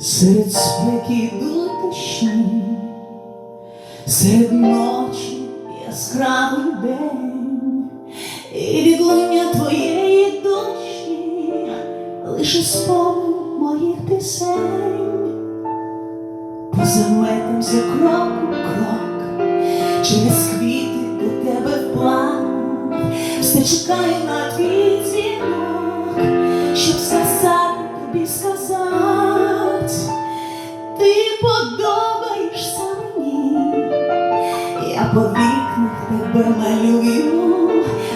Серед спеки йдуть серед ночі яскравий день, і відлуння твоєї душі, лише спомин моїх пісень, по заметам крок у крок, через квіти до тебе вплав, все чекаю на твій я по вікнах тебе малюю,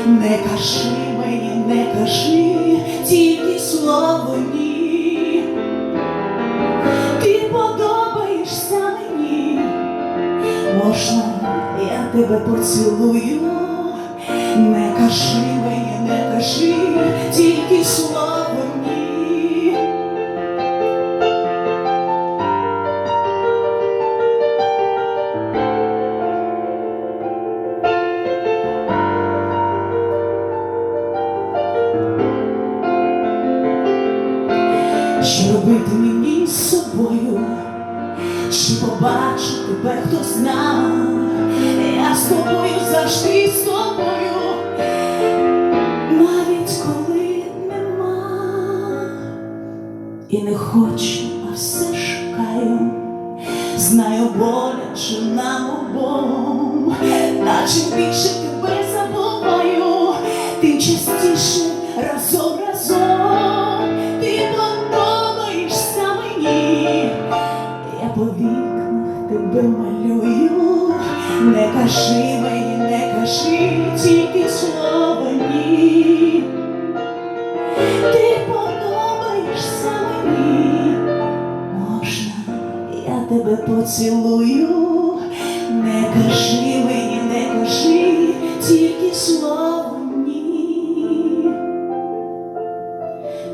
не кажи мені, не кажи, тільки слово ні. Ти подобаєшся мені, можна я тебе поцілую, не кажи Що робити мені з собою? Чи побачу тебе хто зна? Я з тобою завжди з тобою, навіть коли нема, і не хочу, а все шукаю, знаю боляче нам обом, чим більше вікнах малюю, не кажи мені, не кажи, тільки слово ні. Ти подобаєшся мені, можна, я тебе поцілую, не кажи мені, не кажи, тільки слово ні.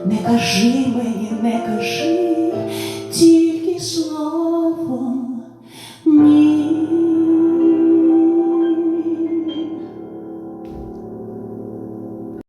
Не кажи мені, не кажи,